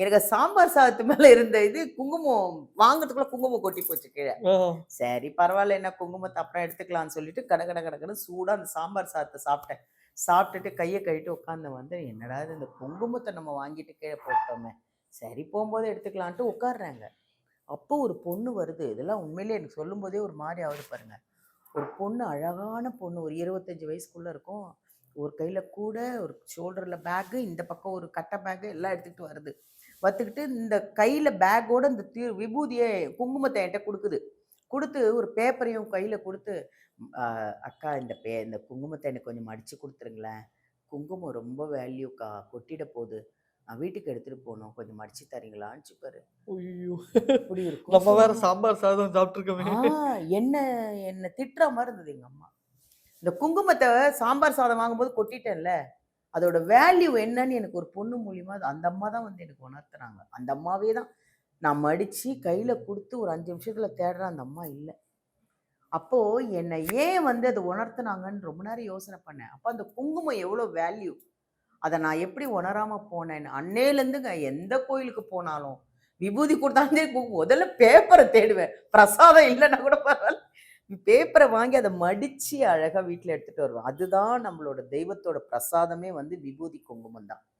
எனக்கு சாம்பார் சாதத்து மேல இருந்த இது குங்குமம் வாங்குறதுக்குள்ள குங்குமம் கொட்டி போச்சு கீழே! சரி பரவாயில்ல என்ன குங்குமத்தை அப்புறம் எடுத்துக்கலாம்னு சொல்லிட்டு கட கட கடகடன்னு சூடா அந்த சாம்பார் சாதத்தை சாப்பிட்டேன். சாப்பிட்டுட்டு கையை கழிட்டு உட்காந்து வந்து என்னடா இது இந்த குங்குமத்தை நம்ம வாங்கிட்டு கீழே போட்டோமே. சரி போகும்போது எடுத்துக்கலான்ட்டு உட்காடுறாங்க அப்போ ஒரு பொண்ணு வருது. இதெல்லாம் உண்மையிலேயே எனக்கு சொல்லும்போதே ஒரு மாதிரி ஆகுது பாருங்க. ஒரு பொண்ணு அழகான பொண்ணு ஒரு இருபத்தஞ்சு வயசுக்குள்ள இருக்கும். ஒரு கையில கூட ஒரு ஷோல்டர்ல பேக்கு இந்த பக்கம் ஒரு கட்டை பேக்கு எல்லாம் எடுத்துக்கிட்டு வருது. வத்துக்கிட்டு இந்த கையில பேக்கோட இந்த தீ விபூதியை குங்குமத்தை என்கிட்ட கொடுக்குது கொடுத்து ஒரு பேப்பரையும் கையில கொடுத்து "ம், ஆ, அக்கா இந்த பே இந்த குங்குமத்தை எனக்கு கொஞ்சம் மடிச்சு கொடுத்துருங்களேன் குங்குமம் ரொம்ப வேல்யூக்கா கொட்டிட போகுது நான் வீட்டுக்கு எடுத்துட்டு போகணும் கொஞ்சம் மடிச்சு தரீங்களான்னு பாரு ஐயோ! இப்படி இருக்கும் நம்ம வேற. சாம்பார் சாதம் சாப்பிட்டுருக்கோமே. ஆ என்ன என்ன திட்டுற மாதிரி இருந்தது எங்க அம்மா இந்த குங்குமத்தை சாம்பார் சாதம் வாங்கும்போது கொட்டிட்டேன்ல அதோட வேல்யூ என்னன்னு எனக்கு ஒரு பொண்ணு மூலியமா அது- அந்த அம்மா தான் வந்து எனக்கு உணர்த்துறாங்க. அந்த அம்மாவே தான். நான் மடித்து கையில் கொடுத்து ஒரு அஞ்சு நிமிஷத்தில் தேடுறேன் அந்த அம்மா இல்லை. அப்போது என்னை ஏன் வந்து அதை உணர்த்துனாங்கன்னு ரொம்ப நேரம் யோசனை பண்ணேன். அப்போ அந்த குங்குமம் எவ்வளோ வேல்யூ அதை நான் எப்படி உணராமல் போனேன்னு அன்னையிலேருந்துங்க எந்த கோயிலுக்கு போனாலும் விபூதி கொடுத்தாலே முதல்ல பேப்பரை தேடுவேன். பிரசாதம் இல்லைன்னா கூட பரவாயில்ல. பேப்பரை வாங்கி அதை மடிச்சு அழகா வீட்டில் எடுத்துட்டு வருவோம். அதுதான் நம்மளோட தெய்வத்தோட பிரசாதமே வந்து விபூதி குங்குமம் தான்.